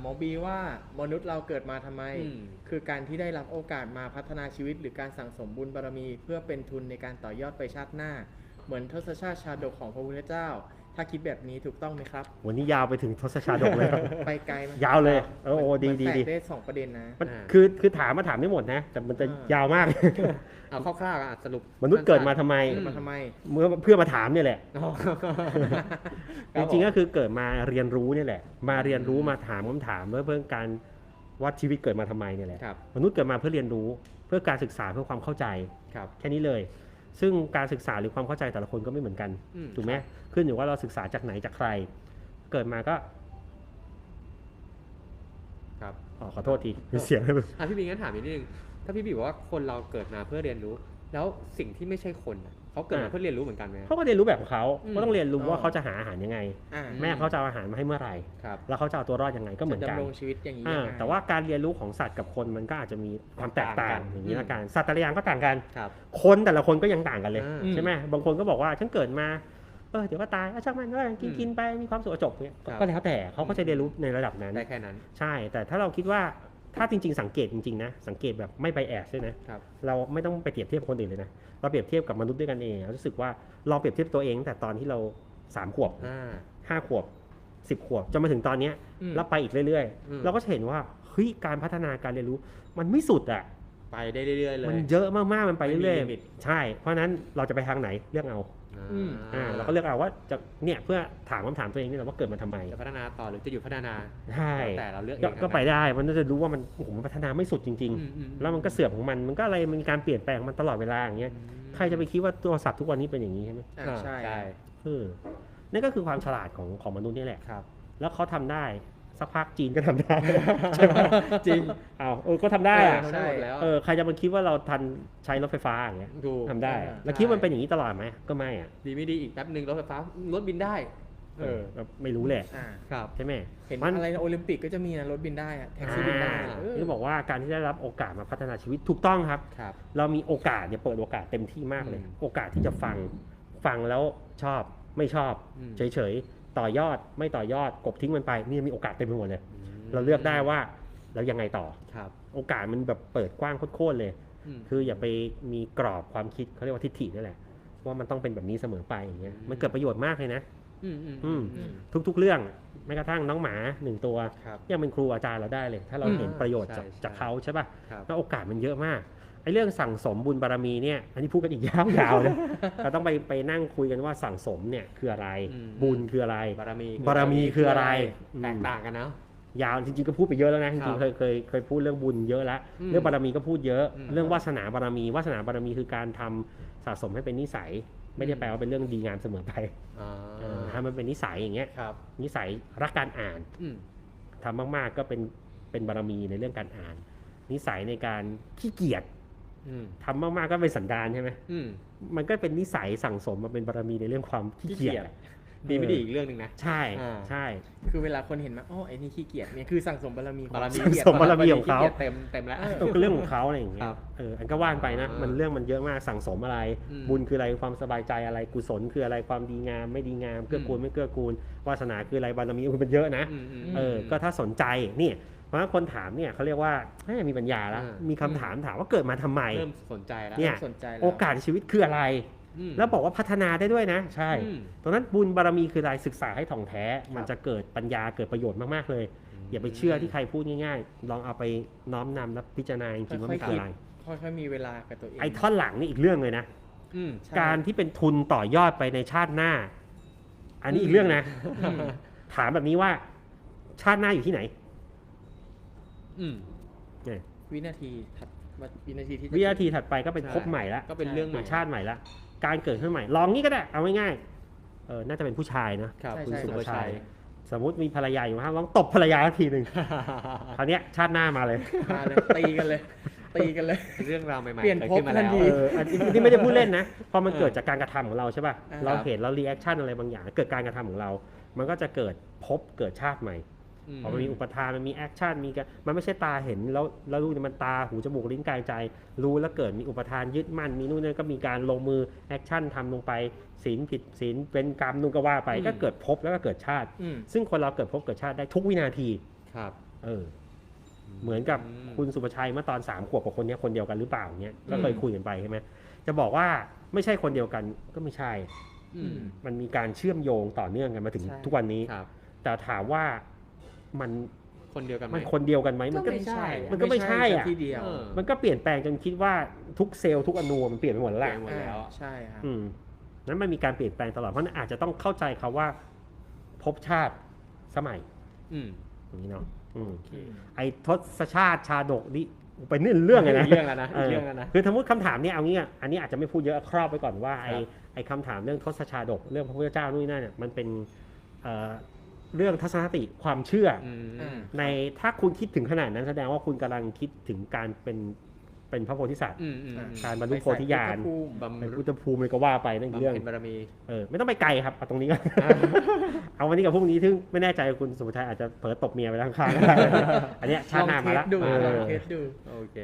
หมอบีว่ามนุษย์เราเกิดมาทำไม อืม คือการที่ได้รับโอกาสมาพัฒนาชีวิต หรือการสั่งสมบุญบารมี เพื่อเป็นทุนในการต่อยอดไปชาติหน้า เหมือนทศชาติชาดกของพระพุทธเจ้า ถ้าคิดแบบนี้ถูกต้องไหมครับ วันนี้ยาวไปถึงทศชาดกเลยครับ ไปไกลไหมยาวเลยโอ้โหดีมันดีแตกดีได้สองประเด็นนะมันอ่าคือคือถามมาถามไม่หมดนะ แต่มันจะอ่ายยาวมาก เอาคร่าวๆอะสรุป มนุษย์เกิดมาทำไมเกิดมาทำไม เมื่อเพื่อมาถามเนี่ยแหละอ๋อจริงๆก็คือเกิดมาเรียนรู้เนี่ยแหละ มาเรียนรู้มาถามคำถามเพื่อเพื่อการว่าชีวิตเกิดมาทำไมเนี่ยแหละครับมนุษย์เกิดมาเพื่อเรียนรู้ เพื่อการศึกษาเพื่อความเข้าใจครับแค่นี้เลย ซึ่งการศึกษาหรือความเข้าใจแต่ละคนก็ไม่เหมือนกันอืม ถูกไหมขึ้นอยู่ว่าเราศึกษาจากไหนจากใคร เกิดมาก็ครับ อ๋อขอโทษทีมีเสียงให้แบบอะพี่บีงั้นถามอีกนิดนึง ถ้าพี่บีบอกว่าคนเราเกิดมาเพื่อเรียนรู้ แล้วสิ่งที่ไม่ใช่คนอะ เขาเกิดมาเพื่อเรียนรู้เหมือนกันไหม เขาก็เรียนรู้แบบของเขาอืมก็ต้องเรียนรู้อ๋อว่าเขาจะหาอาหารยังไง อ่าแม่เขาจะเอาอาหารมาให้เมื่อไหร่ ครับแล้วเขาจะเอาตัวรอดยังไงก็เหมือนจะกัน ดำรงชีวิตอย่างนี้อ่ายังไง แต่ว่าการเรียนรู้ของสัตว์กับคนมันก็อาจจะมีความแตกต่างต่างกันอย่างนี้ละกันสัตว์แต่ละอย่างก็ต่างกัน ครับคนแต่ละคนก็ยังต่างกันเลย อ่า ใช่ไหมบางคนก็บอกว่าฉันเกิดมาเออเดี๋ยวก็ตายเอาช่างมันก็กินอืมกินไปมีความสุขจบเนี่ยครับ ก็แล้วแต่เขาก็จะเรียนรู้ในระดับนั้น ได้แค่นั้น ใช่ แต่ถ้าเราคิดว่า ถ้าจริง ๆ สังเกตจริงๆนะสังเกตแบบไม่ไปแอบด้วยนะครับ เราไม่ต้องไปเปรียบเทียบกับคนอื่นเลยนะเราเปรียบเทียบกับมนุษย์ด้วยกันเองเรารู้สึกว่าเราเปรียบเทียบตัวเองตั้งแต่ตอนที่เราสามขวบอ่า ห้าขวบสิบขวบจนมาถึงตอนเนี้ยอืมแล้วไปอีกเรื่อยอืม ๆ เราก็จะเห็นว่าเฮ้ยการพัฒนาการเรียนรู้ มันไม่สุดอะไปได้เรื่อยๆเลย มันเยอะมากๆมันไปไม่มีเรื่อยลิมิต ๆใช่ เพราะฉะนั้นเราจะไปทางไหนเลือกเอาอืมอ่าเราก็เลือกเอาว่าจะเนี่ยเพื่อถามคำถามตัวเองนี่แหละว่าเกิดมาทำไมจะพัฒนาต่อหรือจะหยุดพัฒนาใช่แล้วแต่เราเลือกเอก็งก็ไปได้มันก็จะรู้ว่ามันโอ้โหมันพัฒนาไม่สุดจริงอืมอืๆแล้วมันก็เสื่อมของมันมันก็อะไรมันมีการเปลี่ยนแปลงมันตลอดเวลาอย่างเงี้ยใครจะไปคิดว่าโทรศัพท์ทุกวันนี้เป็นอย่างนี้ใช่ไหมอ่าอ่าใช่ใช่เออนั่นก็คือความฉลาดของของมนุษย์นี่แหละครับ แล้วเขาทำได้ สักพักจีนก็ทำได้ ใช่ไหมจริงเอาเออก็ทำได้อะทำได้หมดแล้ว เออใครจะมาคิดว่าเราทันใช้รถไฟฟ้าอย่างเงี้ยดูทำได้อ่าแล้วคิดว่ามันเป็นอย่างนี้ตลอดไหมก็ไม่อะดีไม่ดีอีกแป๊บหนึ่งรถไฟฟ้ารถบินได้ เออแบบไม่รู้แหละอ่า ครับ ใช่ไหมเห็นมัน อะไรนะโอลิมปิกก็จะมีนะรถบินได้อะแท็กซี่บินได้อ่าเออที่บอกว่าการที่ได้รับโอกาสมาพัฒนาชีวิตถูกต้องครับ ครับ เรามีโอกาสเนี่ยเปิดโอกาสเต็มที่มากเลย อืมโอกาสที่จะฟังฟังแล้วชอบไม่ชอบ อืม เฉยๆ ต่อยอดไม่ต่อยอดกบทิ้งมันไปนี่มีโอกาสเต็มไปหมดเลย เราเลือกได้ว่าแล้วยังไงต่อครับ โอกาสมันแบบเปิดกว้างโคตรๆเลยมคืออย่าไปมีกรอบความคิดเขาเรียกว่าทิฏฐินั่นแหละ ว่ามันต้องเป็นแบบนี้เสมอไปอย่างเงี้ยอืมมันเกิดประโยชน์มากเลยนะอืมอืมอืมอืมทุกๆเรื่องแม้กระทั่งน้องหมาหนึ่งตัวครับยังเป็นครูอาจารย์เราได้เลย ถ้าเราอืมเห็นประโยชน์จากใช่จากใช่เขาใช่ป่ะครับแล้วโอกาสมันเยอะมาก ไอ้เรื่องสั่งสมบุญบารมีเนี่ย อันนี้พูดกันอีกยาวๆเลยเราต้องไปไปนั่งคุยกันว่าสั่งสมเนี่ยคืออะไร อืม บุญคืออะไร บารมีบารมีคืออะไรอืมแตกต่างกันเนาะ ยาวจริงๆก็พูดไปเยอะแล้วนะจครัริบงๆเคยเคยเคยพูดเรื่องบุญเยอะแล้วอืมเรื่องบารมีก็พูดเยอะ อืมเรื่องวาสนาบารมีวาสนาบารมีคือการทำสะสมให้เป็นนิสัย ไม่ได้แปลว่าเป็นเรื่องดีงามเสมอไปอ่าเออถ้ามันเป็นนิสัยอย่างเงี้ยครับ นิสัยรักการอ่านอืม ทำมากๆก็เป็นเป็นบารมีในเรื่องการอ่าน นิสัยในการขี้เกียจอืม ทำมากๆก็เป็นสันดานใช่ไหมอืมมันก็เป็นนิสัยสั่งสมมาเป็นบารมีในเรื่องความขี้เกียจ ดีไม่ดีอีกเรื่องหนึ่งนะ ใช่อ่า ใช่ คือเวลาคนเห็นมาอ๋อไอ้นี่ขี้เกียจเนี่ยคือสั่งสมบารมีของบารมีสั่งสมบารมีของเขา ขี้กียจเต็มเต็มแล้วเออเออก็เรื่องของเขาอะไรอย่างเงี้คยรับเอออันก็ว่านไปนะอ่ามัมันเรื่องมันเยอะมากสั่งสมอะไร อืมบุญคืออะไรความสบายใจอะไรกุศลคืออะไรความดีงาม ไม่ดีงามเกื้อกูลอืมไม่เกื้อกูลวาสนาคืออะไรบารมีมันเยอะนะอืมอืมเออก็ถ้าสนใจนี่เพราะฉะนั้นคนถามเนี่ยเขาเรียกว่าเฮ้ยมีปัญญาแล้วอ่ามี มีคำถามถามว่าเกิดมาทำไม เริ่มสนใจแล้ว เนี่ย สนใจแล้ว โอกาสในชีวิตคืออะไรอืม แล้วบอกว่าพัฒนาได้ด้วยนะ ใช่อืมตรงนั้นบุญบารมีคืออะไรศึกษาให้ถ่องแท้ มันจะเกิดปัญญาเกิดประโยชน์มากๆเลย อย่าไปเชื่อที่ใครพูดง่ายๆ ลองเอาไปน้อมนำและพิจารณาจริงๆว่ามันคืออะไรค่อยๆมีเวลากับตัวเองไอ้ท่อนหลังนี่อีกเรื่องเลยนะอืมใช่การที่เป็นทุนต่อยอดไปในชาติหน้า อันนี้อีกเรื่องนะอืมถามแบบนี้ว่า ชาติหน้าอยู่ที่ไหน อืมวินาทีถัดวินาทีที่จะวินาทีถัดไปก็เป็นใช่ภพใหม่ละก็เป็นเรื่องใหเป็ม่นชาติใหม่ละ การเกิดขึ้นใหม่ ลองงี้ก็ได้ เอาง่ายๆเออน่าจะเป็นผู้ชายนะครับใช่คุณใช่ สุภชัย สมมติมีภรรยาอยู่ห้างลองตบภรรยาสักทีหนึ่งคราวเนี้ยชาติหน้ามาเลย มาเลยตีกันเลย ตีกันเลย เรื่องราวใหม่ๆเปลี่ยนกิดขึ้นมาภพทันแล้วที เอออันนี้นี่ไม่ได้พูดเล่นนะ พอมันเกิดจากการกระทำของเราใช่ป่ะ อ่า เราเห็นเรารีแอคชั่นอะไรบางอย่าง เกิดการกระทำของเรา มันก็จะเกิดภพเกิดชาติใหม่ มพอมันมีอุปทานมันมีแอคชั่นมีการมันไม่ใช่ตาเห็นแล้วแล้วรู้เนี่ยมันตาหูจมูกลิ้นกายใจ รู้แล้วเกิดมีอุปทานยึดมั่นมีนู่นนี่ก็มีการลงมือแอคชั่นทำลงไปศีลผิดศีลเป็นกรรมนู่นก็ว่าไปอืมก็เกิดภพแล้วก็เกิดชาติอืมซึ่งคนเราเกิดภพเกิดชาติได้ทุกวินาทีครับอเออ เหมือนกับอืมคุณสุประชัยเมื่อตอนสามขวบกับคนเนี้ยคนเดียวกันหรือเปล่าเนี้ยก็เคยอืมคุยกันไปใช่ไหมจะบอกว่าไม่ใช่คนเดียวกันก็ไม่ใช่อืมมันมีการเชื่อมโยงต่อเนื่องกันมาถึงใช่ทุกวันนี้ครับแต่ถามว่า มันคนเดียวกันไหมมันคนเดียวกันไหมมันก็ไม่ใช่อะมันก็ไม่ใช่อะที่เดียวเออมันก็เปลี่ยนแปลงจนคิดว่าทุกเซลล์ทุกอนูมันเปลี่ยนไปหมดแล้วแหละเปลี่ยนหมดแล้วอ่าใช่ครับอืมนั้นมันมีการเปลี่ยนแปลงตลอดเพราะฉะนั้นอาจจะต้องเข้าใจคาว่าภพชาติสมัย อืมอย่างนี้เนาะอืมโอเคไอ้ทศชาติชาดกนี่ไปนี่เรื่องเลยนะกเรื่องแล้วนะอีกเรื่องแล้วนะคือสมมติคำถามเนี่ยเอางี้อะอันนี้อาจจะไม่พูดเยอะครอบไปก่อนว่าไอ้ครับไอ้คำถามเรื่องทศชาดก เรื่องพระพุทธเจ้านู่นนนั่นเนี่ยมันเป็น เอ่อเรื่องทัศนคติความเชื่อออืมอ่าในถ้าคุณคิดถึงขนาดนั้นแสดงว่าคุณกำลังคิดถึงการเป็นเป็นพระโพธิสัตว์อืมอืมอ่าอืมการบรรลุโพธิญาณไปใส่พุทธภูมิบำเป็นรุพุทธภูมิเลยก็ว่าไปนั่นอีกบำเรื่องเพ็ญบารมีเออไม่ต้องไปไกลครับเอาตรงนี้ก็เอาวันนี้กับพรุ่งนี้ซึ่งไม่แน่ใจคุณสุภชัยอาจจะเผลอตบเมียไปข้างๆก็ได้อันเนี้ยชาติหน้ามาลละองเทสดูเอลอองเทสดูโอเค